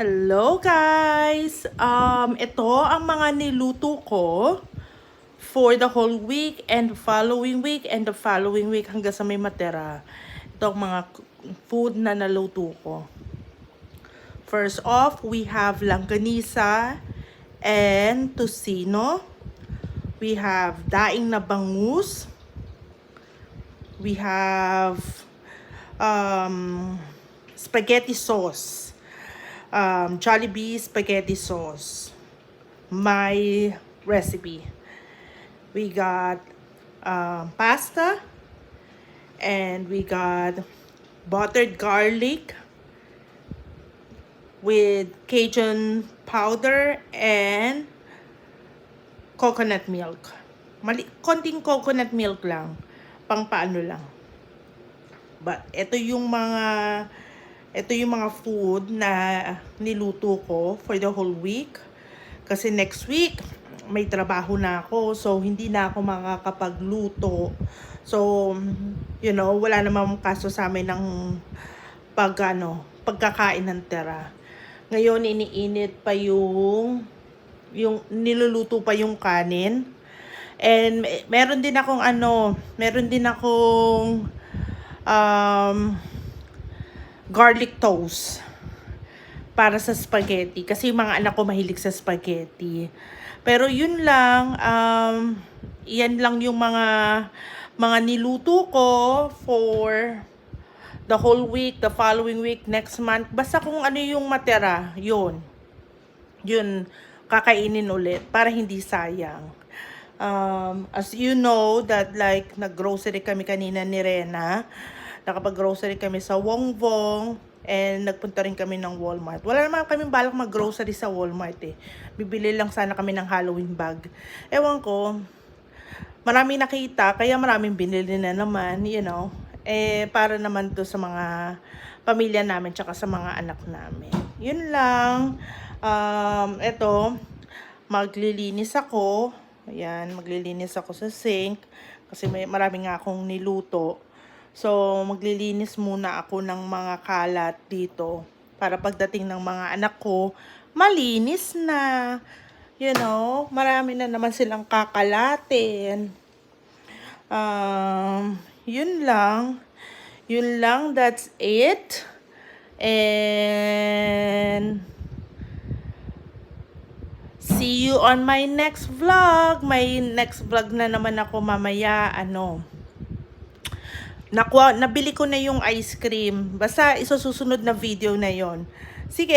Hello guys! Um, ito ang mga niluto ko for the whole week and following week and the following week hanggang sa may matera. Ito ang mga food na naluto ko. First off, we have langganisa and tocino. We have daing na bangus. We have um, spaghetti sauce. Um, Jollibee spaghetti sauce. My recipe. We got um, pasta and we got buttered garlic with Cajun powder and coconut milk. Mali konting coconut milk lang. Pang paano lang. But ito yung mga ito yung mga food na niluto ko for the whole week. Kasi next week may trabaho na ako. So hindi na ako makakapagluto. So you know, wala namang kaso sa amin ng pag ano, pagkakain ng tira. Ngayon iniinit pa yung yung niluluto pa yung kanin. And me- meron din akong ano, meron din akong um, garlic toast para sa spaghetti. Kasi yung mga anak ko mahilig sa spaghetti. Pero yun lang, um, yan lang yung mga mga niluto ko for the whole week, the following week, next month. Basta kung ano yung matera, yun. Yun, kakainin ulit para hindi sayang. Um, as you know that like nag-grocery kami kanina ni Rena. Nakapag-grocery kami sa Wongvong and nagpunta rin kami ng Walmart. Wala naman kami balak mag-grocery sa Walmart eh. Bibili lang sana kami ng Halloween bag. Ewan ko, marami nakita, kaya maraming binili na naman, you know. Eh, para naman to sa mga pamilya namin, tsaka sa mga anak namin. Yun lang. Um, eto, maglilinis ako. Ayan, maglilinis ako sa sink. Kasi may marami nga akong niluto. So, maglilinis muna ako ng mga kalat dito. Para pagdating ng mga anak ko, malinis na. You know, marami na naman silang kakalatin. Um, yun lang. Yun lang, that's it. And see you on my next vlog. My next vlog na naman ako mamaya, ano. Nakuha, nabili ko na yung ice cream. Basta isusunod na video na yon. Sige.